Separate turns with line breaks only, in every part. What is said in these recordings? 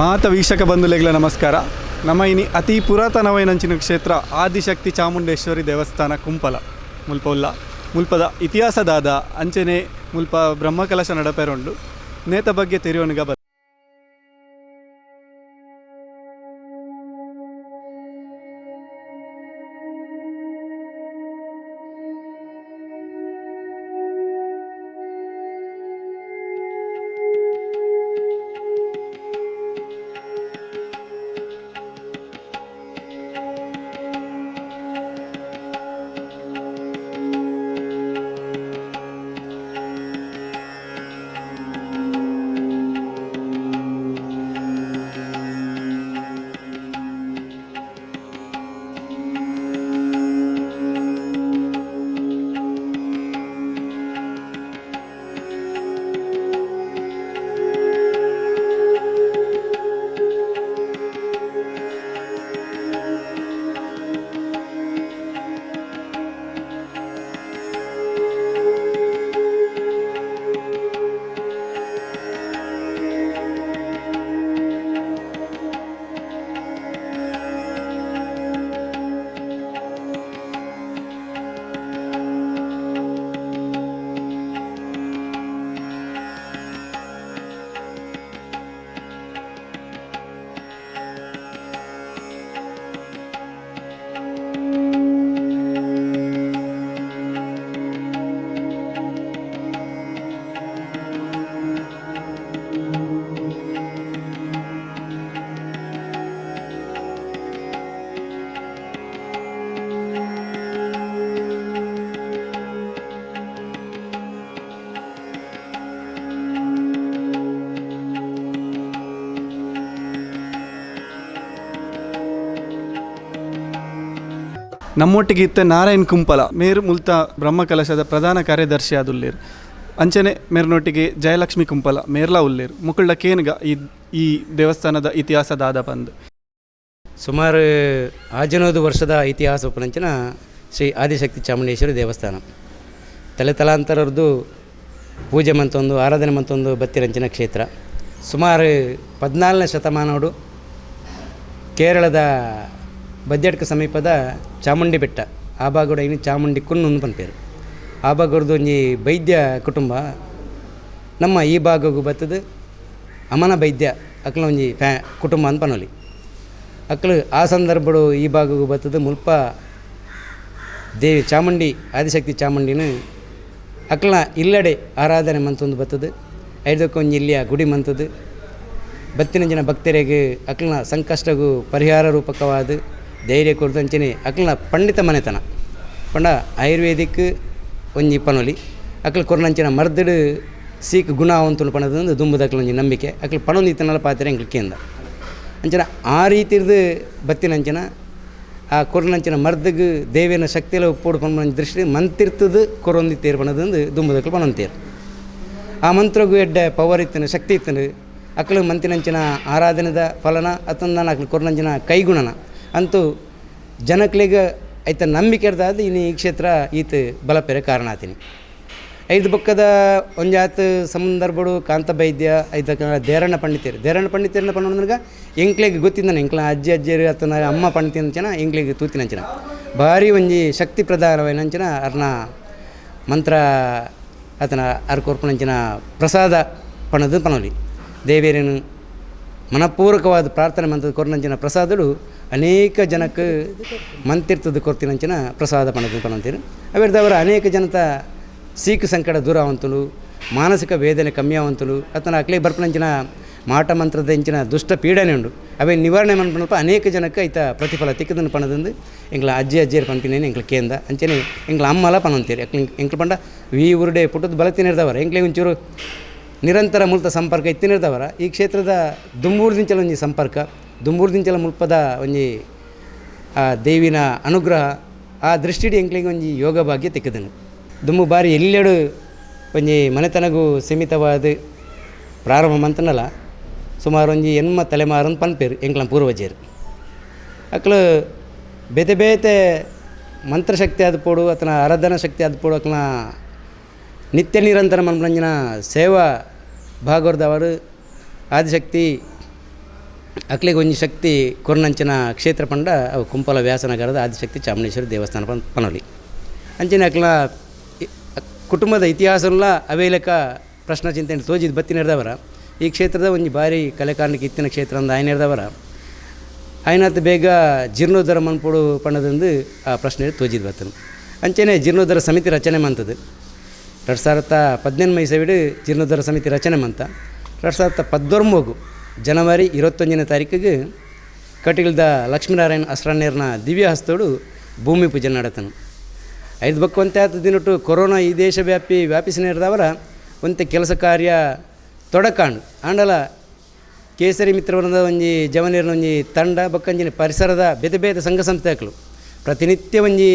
ಮಾತ ವೀಕ್ಷಕ ಬಂಧುಲೆಗಳ, ನಮಸ್ಕಾರ. ನಮ್ಮ ಇನಿ ಅತಿ ಪುರಾತನವೈನಂಚಿನ ಕ್ಷೇತ್ರ ಆದಿಶಕ್ತಿ ಚಾಮುಂಡೇಶ್ವರಿ ದೇವಸ್ಥಾನ, ಕುಂಪಲ ಮುಲ್ಪ ಉಲ್ಲ ಮುಲ್ಪದ ಇತಿಹಾಸದಾದ ಅಂಚನೆ ಮುಲ್ಪ ಬ್ರಹ್ಮಕಲಶ ನಡಪೆರೊಂಡು ನೇತ ಬಗ್ಗೆ ತೆರೆಯೋನಿಗ ಬ ನಮ್ಮೊಟ್ಟಿಗೆ ಇತ್ತ ನಾರಾಯಣ್ ಕುಂಪಲ, ಮೇರು ಮುಲ್ತ ಬ್ರಹ್ಮಕಲಶದ ಪ್ರಧಾನ ಕಾರ್ಯದರ್ಶಿ ಆದುಲ್ಲೇರು, ಅಂಚನೆ ಮೇರ್ನೊಟ್ಟಿಗೆ ಜಯಲಕ್ಷ್ಮಿ ಕುಂಪಲ, ಮೇರ್ಲಾ ಉಲ್ಲೇರು ಮುಕುಳ್ಳ ಕೇನ್ಗ ಈ ಈ ದೇವಸ್ಥಾನದ ಇತಿಹಾಸದಾದ ಬಂದು
ಸುಮಾರು ಆಜನೋದು ವರ್ಷದ ಇತಿಹಾಸ ಉಪನಂಚಿನ ಶ್ರೀ ಆದಿಶಕ್ತಿ ಚಾಮುಂಡೇಶ್ವರಿ ದೇವಸ್ಥಾನ. ತಲೆ ತಲಾಂತರದ್ದು ಪೂಜೆ ಮಂತೊಂದು, ಆರಾಧನೆ ಮಂತೊಂದು ಬತ್ತಿರಂಚಿನ ಕ್ಷೇತ್ರ. ಸುಮಾರು ಪದ್ನಾಲ್ಕನೇ ಶತಮಾನೋಡು ಕೇರಳದ ಬದ್ಯಡ್ಕ ಸಮೀಪದ ಚಾಮುಂಡಿ ಬೆಟ್ಟ ಆ ಭಾಗದ ಇನ್ನು ಚಾಮುಂಡಿ ಕುನ್ನು ಒಂದು ಪನ್ಪೇರು. ಆ ಭಾಗದ ಒಂಜಿ ವೈದ್ಯ ಕುಟುಂಬ. ನಮ್ಮ ಈ ಭಾಗಗೂ ಬತ್ತದು ಅಮನ ವೈದ್ಯ ಅಕ್ಲ ಒಂಜಿ ಫ್ಯಾ ಕುಟುಂಬ ಅಂತ ಪನೊಲಿ ಅಕ್ಲು ಆ ಸಂದರ್ಭಡು ಈ ಭಾಗಗೂ ಬತ್ತದು ಮುಲ್ಪ ದೇವಿ ಚಾಮುಂಡಿ, ಆದಿಶಕ್ತಿ ಚಾಮುಂಡಿನ ಅಕ್ಲ ಇಲ್ಲಡೆ ಆರಾಧನೆ ಮಂತೊಂದು ಬತ್ತದು. ಐದಕ್ಕೊಂಜಿ ಇಲ್ಲಿಯ ಗುಡಿ ಮಂತದು. ಬತ್ತಿನ ಜನ ಭಕ್ತರಿಗೆ ಅಕ್ಲನ ಸಂಕಷ್ಟಗೂ ಪರಿಹಾರ ರೂಪಕವಾದ. ಧೈರ್ಯ ಕೊಡ್ದಂಚನೆ ಅಕ್ಲನ ಪಂಡಿತ ಮನೆತನ. ಪಂಡ ಆಯುರ್ವೇದಿಕ್, ಒಂಜಿ ಪನೊಲಿ. ಅಕ್ಲ ಕೊರ್ನಂಚಿನ ಮರ್ದಡ್ ಸೀಕ್ ಗುಣ ಅವಂತುಲು ಪಣದಂದು ದುಂಬುದಕ್ಲ ಒಂಜಿ ನಂಬಿಕೆ. ಅಕ್ಲ ಪಣೊಂದು ಇತ್ತನಲ್ಲ ಪಾತ್ರೆ ಅಂಕ್ಲ ಕೇಂದ. ಅಂಚನ ಆ ರೀತಿರ್ದು ಬತ್ತಿನಂಚನ ಆ ಕೊರ್ನಂಚಿನ ಮರ್ದಗ್ ದೇವಿನ ಶಕ್ತಿಯೆಲ್ಲ ಉಪ್ಪೋಡು ಪಣ ದೃಷ್ಟಿ ಮಂತಿರ್ತದ ಕೊರೊಂದಿ ತೇರು ಪಣದಂದು ದುಂಬುದಕ್ಲ ಪಣಂತೇರು ಆ ಮಂತ್ರಗೂ ಎಡ್ಡ, ಪವರ್ ಇತ್ತನು, ಶಕ್ತಿ ಇತ್ತನು, ಅಕ್ಲ ಮಂತಿನಂಚಿನ ಆರಾಧನೆದ ಫಲನ ಅತ್ತಂದ ಅಕ್ಲ ಕೊರ್ನಂಚಿನ ಕೈಗುಣನ. ಅಂತೂ ಜನಕ್ಲಿಗೆ ಆಯ್ತ ನಂಬಿಕೆ ಇರ್ದಾದ ಇನ್ನು ಈ ಕ್ಷೇತ್ರ ಈತ ಬಲಪೆರೆ ಕಾರಣ ಆತೀನಿ. ಐದು ಬಕ್ಕದ ಒಂಜಾತ್ ಸಂದರ್ಭಡು ಕಾಂತ ಬೈದ್ಯ ಐದಕ್ಕ ದೇರಣ್ಣ ಪಂಡಿತರು ದೇರಣ್ಣ ಪಂಡಿತರನ್ನ ಪಣ್ಣಂದ್ರಾಗ ಎಂಕ್ಲಿಗೆ ಗೊತ್ತಿದ್ದಾನೆ ಎಂಕ್ಲ ಅಜ್ಜಿ, ಅಜ್ಜಿಯರು ಅತ್ತನ ಅಮ್ಮ ಪಂಡಿತಿನಂಚನ ಎಂಕ್ಲಿಗೆ ತೂತಿನಂಚಿನ ಭಾರಿ ಒಂಜಿ ಶಕ್ತಿ ಪ್ರಧಾನವೈನಂಚನ ಅರ್ನ ಮಂತ್ರ ಆತನ ಅರ್ಕೋರ್ಪಣಂಚಿನ ಪ್ರಸಾದ ಪಣದು ಪನೊಲಿ ದೇವೇರೇನು ಮನಪೂರ್ವಕವಾದ ಪ್ರಾರ್ಥನೆ ಮಂತ್ರದ ಕೊರನಂಚಿನ ಪ್ರಸಾದಗಳು ಅನೇಕ ಜನಕ್ಕೆ ಮಂತಿರ್ತದ ಕೊರ್ತಿನಂಚಿನ ಪ್ರಸಾದ ಪಣದ ಪಣಂತೀರು ಅವಿರ್ದವರ ಅನೇಕ ಜನತ ಸೀಕು ಸಂಕಟ ದೂರ ಅವಂತಲು ಮಾನಸಿಕ ವೇದನೆ ಕಮ್ಮಿ ಅವಂತಲು ಅತನ ಅಕ್ಲೆ ಬರ್ಪಣಂಚಿನ ಮಾಟ ಮಂತ್ರದ ಇಂಚಿನ ದುಷ್ಟ ಪೀಡನೆ ಉಂಡು. ಅವೇ ನಿವಾರಣೆ ಮನ್ಪನಲ್ಪ ಅನೇಕ ಜನಕ್ಕೆ ಐತ ಪ್ರತಿಫಲ ತಿಕ್ಕದನ್ನು ಪಣದಂದು ಎಂಗ್ಲ ಅಜ್ಜಿ ಅಜ್ಜಿಯರು ಪಂಪಿನೇನು ಎಂಗ್ಲ ಕೇಂದ, ಅಂಚನೆ ಎಂಗ್ಲ ಅಮ್ಮಲ ಪಣಂತೀರಿ ಎಂಕ್ಲ ಪಂಡ, ವಿ ಉರುಡೆ ಪುಟ್ಟದ ಬಲತಿನಿರ್ದವರು. ಎಂಗ್ಲೇ ಒಂಚೂರು ನಿರಂತರ ಮುಲ್ತ ಸಂಪರ್ಕ ಇತ್ತಿನಿರ್ದವರ ಈ ಕ್ಷೇತ್ರದ ದುಂಬೂರ್ದಿಂಚಲ ಒಂಜಿ ಸಂಪರ್ಕ, ದುಂಬೂರ್ದಿಂಚಲ ಮುಲ್ಪದ ಒಂಜಿ ದೇವಿನ ಅನುಗ್ರಹ, ಆ ದೃಷ್ಟಿಡಿ ಎಂಕ್ಲಿಗೆ ಒಂಜಿ ಯೋಗ ಭಾಗ್ಯ ತಿಕ್ಕದನು. ದುಂಬು ಬಾರಿ ಎಲ್ಲೆಡು ಒಂಜಿ ಮನೆತನಗೂ ಸೀಮಿತವಾದ ಪ್ರಾರಂಭ ಮಂತನಲ್ಲ ಸುಮಾರು ಒಂಜಿ ಎನ್ಮ ತಲೆಮಾರನ್ ಪನ್ಪೇರು ಎಂಕ್ಲ ಪೂರ್ವಜರು. ಅಕ್ಲು ಬೇತೆ ಬೇತೆ ಮಂತ್ರಶಕ್ತಿ ಆದ ಪೋಡು ಅತನ ಆರಾಧನಾ ಶಕ್ತಿ ಆದ ಅಕ್ಲ ನಿತ್ಯ ನಿರಂತರ ಮನೋರಂಜನಾ ಸೇವಾ ಭಾಗವರ್ದವರು ಆದಿಶಕ್ತಿ ಅಕ್ಲಿಗೆ ಒಂಜಿ ಶಕ್ತಿ ಕೊರ್ನಂಚಿನ ಕ್ಷೇತ್ರ ಪಂಡ ಅವು ಕುಂಪಲ ವ್ಯಾಸನಗರದ ಆದಿಶಕ್ತಿ ಚಾಮುಂಡೇಶ್ವರಿ ದೇವಸ್ಥಾನ ಪನ್ ಪನೊಲಿ. ಅಂಚಿನ ಅಕ್ಲ ಕುಟುಂಬದ ಇತಿಹಾಸಲ್ಲ ಅವೇಲಕ ಪ್ರಶ್ನ ಚಿಂತನೆ ತೋಜಿದ್ ಬತ್ತಿನಿರ್ದವರ ಈ ಕ್ಷೇತ್ರದ ಒಂದು ಭಾರಿ ಕಲೆಕಾರನಿಗೆ ಇತ್ತಿನ ಕ್ಷೇತ್ರ ಅಂದ ಆಯ್ನ ಇರ್ದವರ. ಆಯ್ನಾತ್ ಬೇಗ ಜೀರ್ಣೋದ್ಧರ ಮನ್ಪುಡು ಪಣ್ಣದಂದು ಆ ಪ್ರಶ್ನೆ ತೋಜಿದ್ ಬತ್ತನು. ಅಂಚೆನೆ ಜೀರ್ಣೋದ್ಧಾರ ಸಮಿತಿ ರಚನೆ ಮಂತದ್ದು ಎರಡು ಸಾವಿರದ ಪದಿನೆಂಟು ಮೈಸವಿಡು ಜೀರ್ಣೋದ್ಧಾರ ಸಮಿತಿ ರಚನೆ ಮಂತ ಎರಡು ಸಾವಿರದ ಪದ್ದೊಂಬಗು ಜನವರಿ ಇರುವತ್ತೊಂದನೇ ತಾರೀಕಿಗೆ ಕಟಿಲ್ದ ಲಕ್ಷ್ಮೀನಾರಾಯಣ ಅಸ್ರಾನೇರ್ನ ದಿವ್ಯ ಹಸ್ತೋಡು ಭೂಮಿ ಪೂಜೆ ನಡತನು. ಐದು ಬಕ್ಕು ಒಂತೆ ಹತ್ತು ದಿನಟ್ಟು ಕೊರೋನಾ ಈ ದೇಶವ್ಯಾಪಿ ವ್ಯಾಪಿಸಿ ನೆರೆದವರ ಒಂತೆ ಕೆಲಸ ಕಾರ್ಯ ತೊಡಕಾಂಡು ಆಂಡಲ ಕೇಸರಿ ಮಿತ್ರವೃಂದ ಒಂಜಿ ಜವನೀರ್ನ ಒಂಜಿ ತಂಡ, ಬಕ್ಕಂಜಿನ ಪರಿಸರದ ಬೇತೆ ಬೇದ ಸಂಘ ಸಂಸ್ಥೆಗಳು. ಪ್ರತಿನಿತ್ಯ ಒಂಜಿ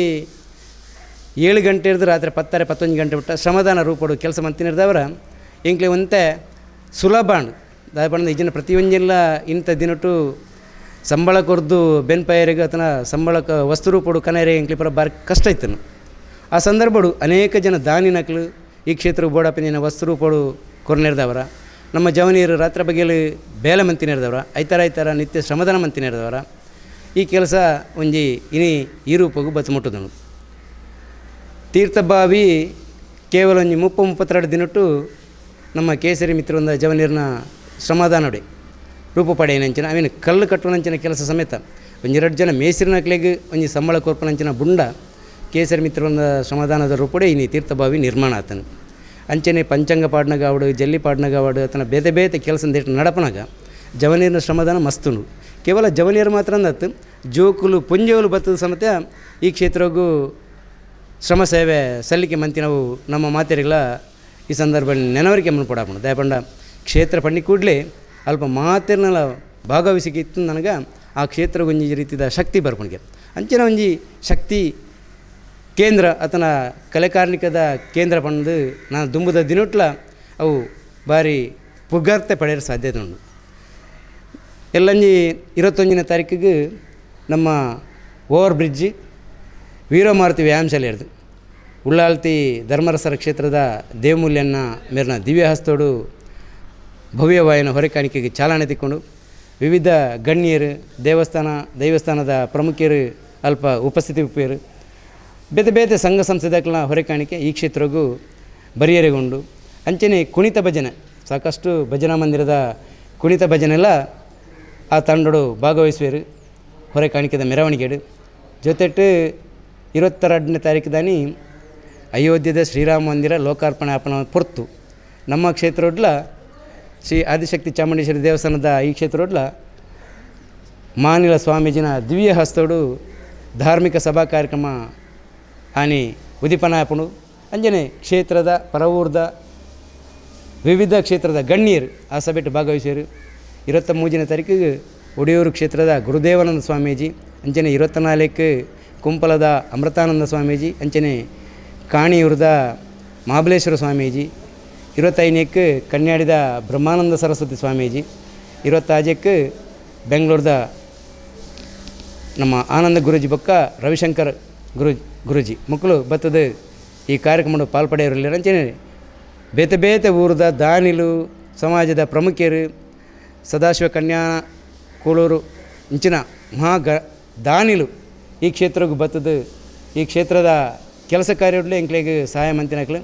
ಏಳು ಗಂಟೆ ಹಿಡಿದು ರಾತ್ರಿ ಪತ್ತಾರೆ ಪತ್ತೊಂದು ಗಂಟೆ ಬಿಟ್ಟ ಶ್ರಮದಾನ ರೂಪಡು ಕೆಲಸ ಮಂತಿನಿರ್ದವರ. ಇಂಕ್ಲಿ ಒಂತೆ ಸುಲಭ ಇಜನ ಈಜಿನ ಪ್ರತಿಯೊಂದಿಲ್ಲ ಇಂಥ ದಿನಟು ಸಂಬಳ ಕೊರ್ದು ಬೆನ್ಪಾಯರಿಗೆ ಆತನ ಸಂಬಳಕ್ಕೆ ವಸ್ತು ರೂಪಡು ಕನೇರೆ ಇಂಕ್ಲಿ ಪರ ಬಾರಿ ಕಷ್ಟ ಇತ್ತನು ಆ ಸಂದರ್ಭಡು ಅನೇಕ ಜನ ದಾನಿ ನಕ್ಲು ಈ ಕ್ಷೇತ್ರ ಬೋಡಪಿನ ವಸ್ತು ರೂಪಡು ಕೊರ್ನೆರ್ದವರ. ನಮ್ಮ ಜವನಿಯರು ರಾತ್ರಿ ಬಗೆಯಲ್ಲಿ ಬೇಲೆ ಮಂತಿನಿರ್ದವ್ರ, ಐತರ ಐತಾರ ನಿತ್ಯ ಶ್ರಮದಾನ ಮಂತಿನಿರ್ದವರ. ಈ ಕೆಲಸ ಒಂಜಿ ಇನಿ ಈ ರೂಪಗೂ ಬತ್ತು ಮುಟ್ಟುದನು. ತೀರ್ಥಬಾವಿ ಕೇವಲ ಒಂಜಿ ಮುಪ್ಪ ಮುಪ್ಪತ್ತೆರಡು ದಿನಟ್ಟು ನಮ್ಮ ಕೇಸರಿ ಮಿತ್ರವೊಂದ ಜವನೀರ್ನ ಶ್ರಮದಾನೊಡೆ ರೂಪ ಪಡೆಯನಂಚಿನ ಅವಿನ ಕಲ್ಲು ಕಟ್ಟುವನಂಚಿನ ಕೆಲಸ ಸಮೇತ ಒಂಜೆರಡು ಜನ ಮೇಸಿರಿನ ನಕ್ಲೆಗ್ ಒಂಜಿ ಸಂಬಳ ಕೊರ್ಪನಂಚಿನ ಬುಂಡ ಕೇಸರಿ ಮಿತ್ರವೊಂದ ಶ್ರಮದಾನದ ರೂಪಡೆ ಇನಿ ತೀರ್ಥಬಾವಿ ನಿರ್ಮಾಣ ಆತನು. ಅಂಚನೆ ಪಂಚಾಂಗ ಪಾಡ್ನಗಾವಡು ಜಲ್ಲಿ ಪಾಡ್ನಗಾವಡು ಆತನ ಬೇತೆ ಬೇತೆ ಕೆಲಸ ದೇಟ ನಡಪನಾಗ ಜವನೀರ್ನ ಶ್ರಮದಾನ ಮಸ್ತುನು ಕೇವಲ ಜವನೀರು ಮಾತ್ರ ಅಂದತ್ತು ಜೋಕುಲು ಪುಂಜೋಲು ಬತ್ತದ ಸಮೇತ ಈ ಕ್ಷೇತ್ರಗೂ ಶ್ರಮ ಸೇವೆ ಸಲ್ಲಿಕೆ ಮಂತಿ ನಾವು ನಮ್ಮ ಮಾತೆರಿಗಳ ಈ ಸಂದರ್ಭದಲ್ಲಿ ನೆನವರಿಕೆ ಮನ್ಪಡಾಪಣ ದಯಪಂಡ, ಕ್ಷೇತ್ರ ಪಂಡಿ ಕೂಡಲೇ ಅಲ್ಪ ಮಾತೆರ್ನೆಲ್ಲ ಭಾಗವಹಿಸಿಕೆ ಇತ್ತು ನನಗೆ. ಆ ಕ್ಷೇತ್ರ ಒಂಜಿ ರೀತಿಯ ಶಕ್ತಿ ಬರ್ಕೊಂಡಿಗೆ. ಅಂಚಿನ ಒಂಜಿ ಶಕ್ತಿ ಕೇಂದ್ರ, ಆತನ ಕಲೆಕಾರ್ಣಿಕದ ಕೇಂದ್ರ ಪಂದು ನಾನು ದುಂಬುದ ದಿನುಟ್ಲ ಅವು ಭಾರಿ ಪುಗರ್ತೆ ಪಡೆಯಲು ಸಾಧ್ಯತೆ ಉಂಟು. ಎಲ್ಲಂಜಿ ಇರುವತ್ತೊಂದನೇ ತಾರೀಕಿಗೆ ನಮ್ಮ ಓವರ್ ಬ್ರಿಡ್ಜ್ ವೀರಮಾರುತಿ ವ್ಯಾಯಾಮಶಾಲೆ ಉಳ್ಳಾಲ್ತಿ ಧರ್ಮರಸರ ಕ್ಷೇತ್ರದ ದೇವಮೂಲ್ಯನ ಮೇಲಿನ ದಿವ್ಯ ಹಸ್ತೋಡು ಭವ್ಯವಾಯನ ಹೊರೆಕಾಣಿಕೆಗೆ ಚಾಲನೆ ತಿಕ್ಕೊಂಡು ವಿವಿಧ ಗಣ್ಯರು, ದೇವಸ್ಥಾನ, ದೇವಸ್ಥಾನದ ಪ್ರಮುಖರು, ಅಲ್ಪ ಉಪಸ್ಥಿತಿ ಉಪೇರು, ಬೇತೆ ಬೇತೆ ಸಂಘ ಸಂಸ್ಥೆಗಳ ಹೊರೆಕಾಣಿಕೆ ಈ ಕ್ಷೇತ್ರಗೂ ಬರಿಯರೆಗೊಂಡು, ಅಂಚನೆ ಕುಣಿತ ಭಜನೆ, ಸಾಕಷ್ಟು ಭಜನಾ ಮಂದಿರದ ಕುಣಿತ ಭಜನೆಲ್ಲ ಆ ತಂಡೋಡು ಭಾಗವಹಿಸುವರು, ಹೊರೆಕಾಣಿಕೆದ ಮೆರವಣಿಗೆಡು. ಜೊತೆಟ್ಟು ಇರುವತ್ತೆರಡನೇ ತಾರೀಕು ದಾನಿ ಅಯೋಧ್ಯದ ಶ್ರೀರಾಮ ಮಂದಿರ ಲೋಕಾರ್ಪಣೆ ಆಪಣ ಪೊರ್ತು. ನಮ್ಮ ಕ್ಷೇತ್ರೊಡ್ಲ ಶ್ರೀ ಆದಿಶಕ್ತಿ ಚಾಮುಂಡೇಶ್ವರಿ ದೇವಸ್ಥಾನದ ಈ ಕ್ಷೇತ್ರೊಡ್ಲ ಮಾನಿಲ ಸ್ವಾಮೀಜಿನ ದಿವ್ಯ ಹಸ್ತೋಡು ಧಾರ್ಮಿಕ ಸಭಾ ಕಾರ್ಯಕ್ರಮ ಆನಿ ಉದಿಪನಾಪಣು ಅಂಜನೆ ಕ್ಷೇತ್ರದ ಪರವೂರ್ದ ವಿವಿಧ ಕ್ಷೇತ್ರದ ಗಣ್ಯರು ಆ ಸಭೆಟ್ಟು ಭಾಗವಹಿಸಿರು. ಇರುವತ್ತ ಮೂಜಿನ ತಾರೀಕಿಗೆ ಒಡೆಯೂರು ಕ್ಷೇತ್ರದ ಗುರುದೇವಾನಂದ ಸ್ವಾಮೀಜಿ, ಅಂಜನೆ ಇರುವತ್ತ ನಾಲ್ಕು ಕುಂಪಲದ ಅಮೃತಾನಂದ ಸ್ವಾಮೀಜಿ, ಅಂಚನೆ ಕಾಣಿಯೂರದ ಮಹಾಬಲೇಶ್ವರ ಸ್ವಾಮೀಜಿ, ಇರುವತ್ತೈದನೇಕ್ಕೆ ಕನ್ಯಾಡಿದ ಬ್ರಹ್ಮಾನಂದ ಸರಸ್ವತಿ ಸ್ವಾಮೀಜಿ, ಇರುವತ್ತಾಜಕ್ಕೆ ಬೆಂಗಳೂರದ ನಮ್ಮ ಆನಂದ ಗುರೂಜಿ ಬೊಕ್ಕ ರವಿಶಂಕರ್ ಗುರು, ಗುರೂಜಿ. ಮಕ್ಕಳು ಬತ್ತದ ಈ ಕಾರ್ಯಕ್ರಮ ಪಾಲ್ಪಡೆಯವರಲ್ಲಿ ಅಂಚನೆ ಬೇತೆ ಬೇತೆ ಊರದ ದಾನಿಲು ಸಮಾಜದ ಪ್ರಮುಖರು, ಸದಾಶಿವ ಕನ್ಯಾ, ಕೂಳೂರು, ಇಂಚಿನ ಮಹಾ ಗ, ದಾನಿಲು ಈ ಕ್ಷೇತ್ರಕ್ಕೆ ಬತ್ತದ ಈ ಕ್ಷೇತ್ರದ ಕೆಲಸ ಕಾರ್ಯಗಳು ಎಂಕ್ಲೆಗೆ ಸಹಾಯ ಮಂತಿನಕ್ಲು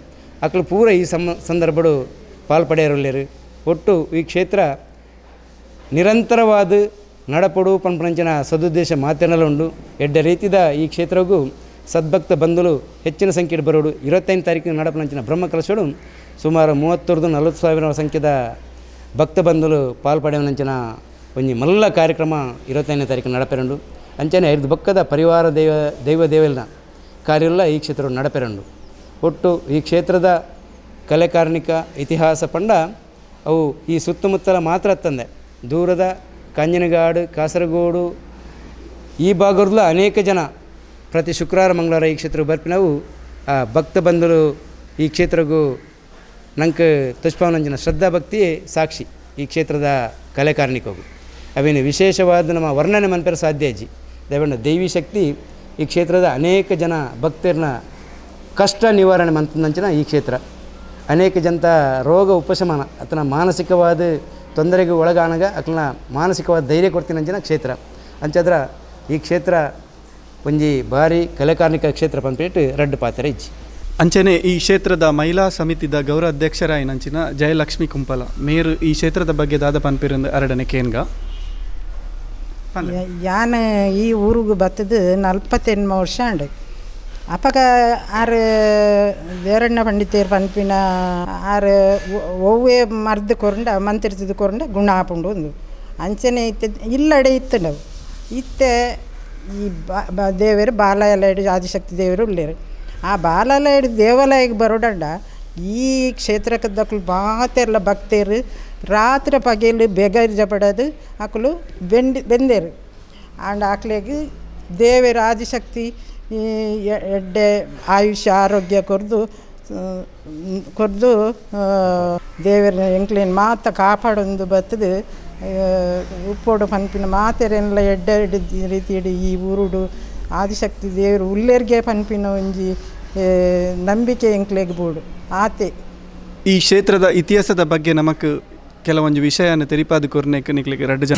ಅಕ್ಲು ಪೂರ ಈ ಸಮ, ಸಂದರ್ಭಡು ಪಾಲ್ಪಡೆಯರಲ್ಲೇರು. ಒಟ್ಟು ಈ ಕ್ಷೇತ್ರ ನಿರಂತರವಾದ ನಡಪಡು ಪಂಪಂಚಿನ ಸದುದ್ದೇಶ ಮಾತೇನಲ್ಲುಂಡು ಎಡ್ಡ ರೀತಿದ ಈ ಕ್ಷೇತ್ರಗೂ ಸದ್ಭಕ್ತ ಬಂಧುಲು ಹೆಚ್ಚಿನ ಸಂಖ್ಯೆ ಬರೋಡು. ಇರುವತ್ತೈದು ತಾರೀಕಿನ ನಡಪನಂಚಿನ ಬ್ರಹ್ಮ ಕಲಶೋಡು ಸುಮಾರು ಮೂವತ್ತರದು ನಲವತ್ತು ಸಾವಿರ ಸಂಖ್ಯೆದ ಭಕ್ತ ಬಂಧುಲು ಪಾಲ್ಪಡೆವನಂಚಿನ ಒಂದು ಮಲ್ಲ ಕಾರ್ಯಕ್ರಮ ಇರುವತ್ತೈದನೇ ತಾರೀಕು ನಡಪೆರಂಡು. ಅಂಚನೆ ಐದು ಬಕ್ಕದ ಪರಿವಾರ ದೈವ ದೈವ ದೇವಲ್ನ ಕಾರ್ಯಲ್ಲ ಈ ಕ್ಷೇತ್ರ ನಡಪೆರಂಡು. ಒಟ್ಟು ಈ ಕ್ಷೇತ್ರದ ಕಲೆಕಾರ್ಣಿಕ ಇತಿಹಾಸ ಪಂಡ ಅವು ಈ ಸುತ್ತಮುತ್ತಲ ಮಾತ್ರ ತಂದೆ ದೂರದ ಕಾಂಜನಗಾಡು, ಕಾಸರಗೋಡು, ಈ ಭಾಗದಲ್ಲ ಅನೇಕ ಜನ ಪ್ರತಿ ಶುಕ್ರವಾರ, ಮಂಗಳವಾರ ಈ ಕ್ಷೇತ್ರಕ್ಕೆ ಬರ್ಪಿನವು. ಆ ಭಕ್ತ ಬಂಧುರು ಈ ಕ್ಷೇತ್ರಗೂ ನಂಕ ತುಷ್ಪಾವನಂಜನ ಶ್ರದ್ಧಾ ಭಕ್ತಿ ಸಾಕ್ಷಿ ಈ ಕ್ಷೇತ್ರದ ಕಲೆಕಾರ್ಣಿಕವು ಅವೇನು ವಿಶೇಷವಾದ ನಮ್ಮ ವರ್ಣನೆ ಮನಪರ ಸಾಧ್ಯ ಅಜ್ಜಿ. ದಯವಿಟ್ಟು ದೈವಿ ಶಕ್ತಿ ಈ ಕ್ಷೇತ್ರದ ಅನೇಕ ಜನ ಭಕ್ತರನ್ನ ಕಷ್ಟ ನಿವಾರಣೆ ಮಂತಂದಂಚಿನ ಈ ಕ್ಷೇತ್ರ. ಅನೇಕ ಜನತ ರೋಗ ಉಪಶಮನ ಅಥವಾ ಮಾನಸಿಕವಾದ ತೊಂದರೆಗೆ ಒಳಗಾನಾಗ ಅಕ್ಲನ ಮಾನಸಿಕವಾದ ಧೈರ್ಯ ಕೊಡ್ತೀನಂಚಿನ ಕ್ಷೇತ್ರ. ಅಂಚದ್ರ ಈ ಕ್ಷೇತ್ರ ಒಂಜಿ ಭಾರಿ ಕಲೆಕಾರ್ಮಿಕ ಕ್ಷೇತ್ರ ಪಂಪೇಟ್ ರಡ್ಡು ಪಾತ್ರ ಇಜ್ಜಿ.
ಅಂಚನೆ ಈ ಕ್ಷೇತ್ರದ ಮಹಿಳಾ ಸಮಿತಿದ ಗೌರವಾಧ್ಯಕ್ಷರಾಯಿನಂಚಿನ ಜಯಲಕ್ಷ್ಮಿ ಕುಂಪಲ. ಮೇರು ಈ ಕ್ಷೇತ್ರದ ಬಗ್ಗೆ ದಾದ ಪನ್ಪಿರಂದು ಎರಡನೇ ಕೇನ್ಗ.
ಯಾನ್ ಈ ಊರಿಗೆ ಬತ್ತದು ನಲ್ಪತ್ತೆಂಟು ವರ್ಷ ಉಂಡು ಅಪಗ ಆರು ದೇರಣ್ಣ ಪಂಡಿತೇರು ಪನ್ಪಿನ ಆರು ಒವ್ವೇ ಮರ್ದು ಕೊರಂಡ, ಮಂತ್ರಿಸಿದ ಕೊರಂಡ ಗುಣ ಆಪುಂಡು ಒಂದು. ಅಂಚನೆ ಇತ್ತ, ಇಲ್ಲಡೆ ಇತ್ತಂಡವು ಇತ್ತೆ ಈ ಬಾ- ದೇವರು ಬಾಲಾಲಯಡು ಆದಿಶಕ್ತಿ ದೇವರು ಉಳ್ಳೇರು. ಆ ಬಾಲಾಲಯಡು ದೇವಾಲಯಕ್ಕೆ ಬರೋಡಂಡ ಈ ಕ್ಷೇತ್ರಕ್ಕೆ ದಕ್ಕಲು ಮಾತೆಲ್ಲ ಭಕ್ತರು. ರಾತ್ರಿ ಪಗಲು ಬೆಗರ್ಜ ಪಡೋದು ಆಕಲು ಬೆಂಡಿ, ಬೆಂದೇರು. ಆಂಡ ಆಕ್ಲೆಗೆ ದೇವರ ಆದಿಶಕ್ತಿ ಎಡ್ಡೆ, ಆಯುಷ್ಯ, ಆರೋಗ್ಯ ಕೊರ್ದು ಕೊರ್ದು ದೇವರ ಎಂಕ್ಲೇನು ಮಾತ ಕಾಪಾಡೊಂದು ಬತ್ತದು ಉಪ್ಪೋಡು ಪನ್ಪಿನ ಮಾತೆರೆಲ್ಲ ಎಡ್ಡೆ ರೀತಿ ಈ ಊರುಡು ಆದಿಶಕ್ತಿ ದೇವರು ಉಲ್ಲೆರ್ಗೆ ಪನ್ಪಿನ ಒಂಜಿ ನಂಬಿಕೆ ಎಂಕ್ಲೆಗ್ ಬೋಡು ಆತೆ.
ಈ ಕ್ಷೇತ್ರದ ಇತಿಹಾಸದ ಬಗ್ಗೆ ನಮಕ್ ಕೆಲವೊಂದು ವಿಷಯನ ತೆರಿಪಾದ ಕೊರ್ನೆಕ್ ನಿಕ್ಲಿಕ್ಕೆ ಎರಡು ಜನ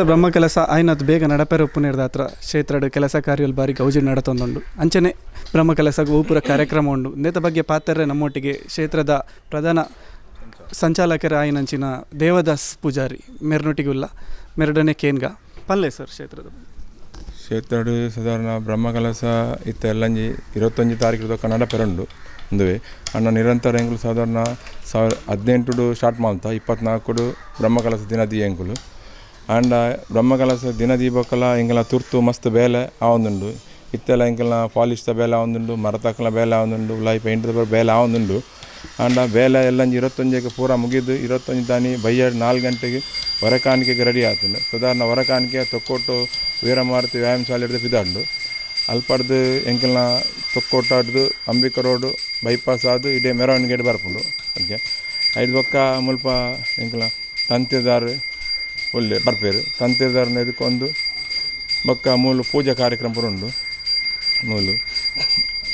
ಕ್ಷೇತ್ರದ ಬ್ರಹ್ಮ ಕೆಲಸ ಆಯ್ನದು ಬೇಗ ನಡಪೆರ ಉಪ್ಪು ನೀಡ್ದ ಹತ್ರ ಕ್ಷೇತ್ರದ ಕೆಲಸ ಕಾರ್ಯಲ್ ಬಾರಿ ಗೌಜಿ ನಡತೊಂದುಂಡು ಅಂಚನೆ ಬ್ರಹ್ಮ ಕೆಲಸ ಗೋಪುರ ಕಾರ್ಯಕ್ರಮ ಉಂಡು ನೇತ ಬಗ್ಗೆ ಪಾತ್ರರೆ ನಮ್ಮೊಟ್ಟಿಗೆ ಕ್ಷೇತ್ರದ ಪ್ರಧಾನ ಸಂಚಾಲಕರ ಆಯ್ನಂಚಿನ ದೇವದಾಸ್ ಪೂಜಾರಿ. ಮೆರ್ನೊಟ್ಟಿಗುಲ್ಲ ಮೆರಡನೇ ಕೇನ್ಗ. ಪಲ್ಲೆ ಸರ್ ಕ್ಷೇತ್ರದ.
ಕ್ಷೇತ್ರಡು ಸಾಧಾರಣ ಬ್ರಹ್ಮಕಲಸ ಇತ್ತ ಎಲ್ಲಂಜಿ ಇರುವತ್ತೊಂಜಿ ತಾರೀಕು ಕನ್ನಡ ಪೆರಂಡು ಅಂದುವೆ ಅಣ್ಣ ನಿರಂತರ ಎಂಕುಲು ಸಾಧಾರಣ ಸಾವಿರ ಹದಿನೆಂಟು ಸ್ಟಾರ್ಟ್ ಮಾಡ್ತಾ ಇಪ್ಪತ್ನಾಲ್ಕು ಬ್ರಹ್ಮಕಲಸ ದಿನದಿ ಎಂಕುಲು ಆಂಡ ಬ್ರಹ್ಮಕಲಸ ದಿನ ಬೊಕ್ಕಲ ಎಂಕಲ ತುರ್ತು, ಮಸ್ತ್ ಬೇಲೆ ಆವೊಂದುಂಡು. ಇತ್ತೆಲ್ಲ ಎಂಕಲ್ನ ಪಾಲಿಶ್ದ ಬೇಲೆ ಆವೊಂದುಂಡು, ಮರತಕ್ಕಲ ಬೇಲೆ ಆವೊಂದುಂಡು ಲೈ ಪೇಂಟ್ದ ಬೇಲೆ ಆವೊಂದುಂಡು. ಆಂಡ ಬೇಲೆ ಎಲ್ಲಂಜಿ ಇರುವತ್ತೊಂಜಿಗೆ ಪೂರ ಮುಗಿದು ಇರುವತ್ತೊಂಜಿ ದಾನಿ ಬೈಯಡ್ ನಾಲ್ಕು ಗಂಟೆಗೆ ಹೊರಕಾಣಿಕೆಗೆ ರೆಡಿ ಆತುಂಡು. ಸಾಧಾರಣ ಹೊರಕಾಣಿಕೆ ತೊಕ್ಕೊಟ್ಟು ವೀರಮಾರುತಿ ವ್ಯಾಯಾಮ ಶಾಲೆ ಹಿಡಿದು ಬಿದಾಂಡು ಅಲ್ಪಡ್ದು ಎಂಕಲ್ನ ತೊಕ್ಕೊಟ್ಟಾಡ್ದು ಅಂಬಿಕ ರೋಡು ಬೈಪಾಸ್ ಆದು ಇಡೀ ಮೆರವಣಿಗೆ ಬರ್ಪುಂಡು. ಅದಕ್ಕೆ ಐದು ಬೊಕ್ಕ ಮುಲ್ಪ ಎಂಕಲ್ನ ತಂತಿದಾರು ಒಳ್ಳೆ ಬರ್ಪೇರು. ಇದಕ್ಕೆ ಇದಕ್ಕೊಂದು ಬಕ್ಕ ಮೂಲು ಪೂಜಾ ಕಾರ್ಯಕ್ರಮ ಪೂರ ಉಂಡು ಮೂಲು.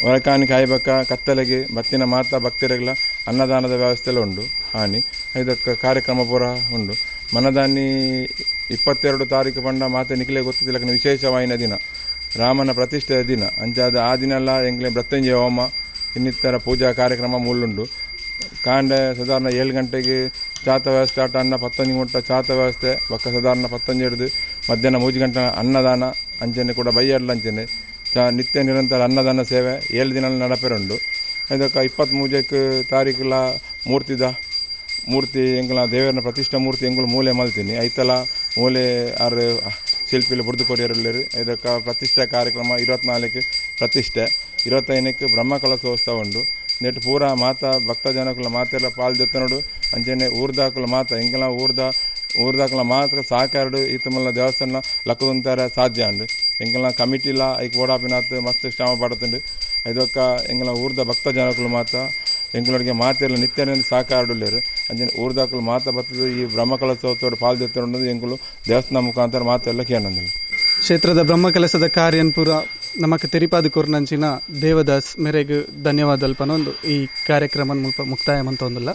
ಹೊರಕಾಣಿಕೆ ಆಯ್ಬಕ್ಕ ಕತ್ತಲೆಗೆ ಬತ್ತಿನ ಮಾತ ಭಕ್ತರಿಗೆಲ್ಲ ಅನ್ನದಾನದ ವ್ಯವಸ್ಥೆ ಎಲ್ಲ ಉಂಟು, ಹಾನಿ. ಇದಕ್ಕೆ ಕಾರ್ಯಕ್ರಮ ಪೂರ ಉಂಡು ಮನದಾನಿ ಇಪ್ಪತ್ತೆರಡು ತಾರೀಕು ಬಂಡ ಮಾತೆ ನಿಖಿಲೆ ಗೊತ್ತಿಲ್ಲ ವಿಶೇಷವಾಯಿನ ದಿನ. ರಾಮನ ಪ್ರತಿಷ್ಠೆಯ ದಿನ. ಅಂಚಾದ ಆ ದಿನ ಎಲ್ಲ ಎಂಗ್ಲೆ ಮೃತ್ಯುಂಜಯ ಹೋಮ ಇನ್ನಿತರ ಪೂಜಾ ಕಾರ್ಯಕ್ರಮ ಮೂಲುಂಡು ಕಾಂಡ ಸಾಧಾರಣ ಏಳು ಗಂಟೆಗೆ ಚಾತ ವ್ಯವಸ್ಥೆ ಆಟ, ಅನ್ನ ಪತ್ತೊಂಜಿ ಮುಟ್ಟ ಚಾತ ವ್ಯವಸ್ಥೆ ಬೊಕ್ಕ ಸಾಧಾರಣ ಪತ್ತೊಂಜಿ ಹಿಡಿದು ಮಧ್ಯಾಹ್ನ ಮೂಜು ಗಂಟೆ ಅನ್ನದಾನ ಅಂಚನೆ ಕೂಡ ಬೈಯಡ್ಲ ಅಂಚನೆ ಚ, ನಿತ್ಯ ನಿರಂತರ ಅನ್ನದಾನ ಸೇವೆ ಏಳು ದಿನ ನಡಪೆರುಂಡು. ಇದಕ್ಕೆ ಇಪ್ಪತ್ತ್ ಮೂಜಕ್ಕೆ ತಾರೀಕುಲ ಮೂರ್ತಿದ, ಮೂರ್ತಿ ಎಂಗ್ಲ ದೇವರನ ಪ್ರತಿಷ್ಠಾ ಮೂರ್ತಿ ಎಂಗಳು ಮೂಲೆ ಮಲ್ತೀನಿ. ಐತಲ ಮೂಲೆ ಆರು ಶಿಲ್ಪಿಲಿ ಬುಡ್ದು ಕೊರಿಯರುಳ್ಳರು ಇದಕ್ಕೆ ಪ್ರತಿಷ್ಠೆ ಕಾರ್ಯಕ್ರಮ ಇರುವತ್ನಾಲ್ಕು ಪ್ರತಿಷ್ಠೆ. ಇರುವತ್ತೈದಕ್ಕೆ ಬ್ರಹ್ಮ ಕಲಸೋತ್ಸವ ಉಂಡು. ನೆಟ್ಟು ಪೂರ ಮಾತ ಭಕ್ತ ಜನಕುಲ ಮಾತೆಲ್ಲ ಪಾಲ್ದೆತ್ತನಡು ಅಂಚನೆ ಊರ್ದಾಕುಲ ಮಾತ ಎಂಕಲ ಊರ್ದ, ಊರ್ದಾಕುಲ ಮಾತ ಸಾಕಾರಡು ಈ ಮಲ್ಲ ದೇವಸ್ಥಾನ ಲಕ್ಕದಂತಾರೆ ಸಾಧ್ಯ ಉಂಡು ಕಮಿಟಿ ಕಮಿಟಿಲ ಐಕ್ ಓಡಾಪಿನಾತ್ ಮಸ್ತ್ ಶ್ರಮ ಪಡುತ್ತುಂಡು ಐದೊಕ್ಕ ಎಂಕಲ ಊರ್ದ ಭಕ್ತ ಜನಕುಲು ಮಾತ ಎಂಕುಲರಿಗೆ ಮಾತೆಲ್ಲ ನಿತ್ಯನೇ ಸಾಕಾಡುಲ್ಲೇರು ಅಂಜನೆ ಊರ್ದಾಕಲು ಮಾತ ಬರ್ತದೆ ಈ ಬ್ರಹ್ಮಕಲಸೋತ್ಸವ ಪಾಲ್ದೆತ್ತೊಂಡು ಎಂಕುಲು ದೇವಸ್ಥಾನ ಮುಖಾಂತರ ಮಾತೆಲ್ಲ ಕೇಳಂದಿಲ್ಲ
ಕ್ಷೇತ್ರದ ಬ್ರಹ್ಮ ಕೆಲಸದ ಕಾರ್ಯನ್ ಪೂರ ನಮಕ್ ತಿರಿಪಾದ ಕೊರ್ನಂಚಿನ ದೇವದಾಸ್ ಮೇರೆಗ್ ಧನ್ಯವಾದ ಅಲ್ಪನೊಂದು ಈ ಕಾರ್ಯಕ್ರಮ ಮುಕ್ತಾಯ ಮಂತೊಂದುಲ್ಲ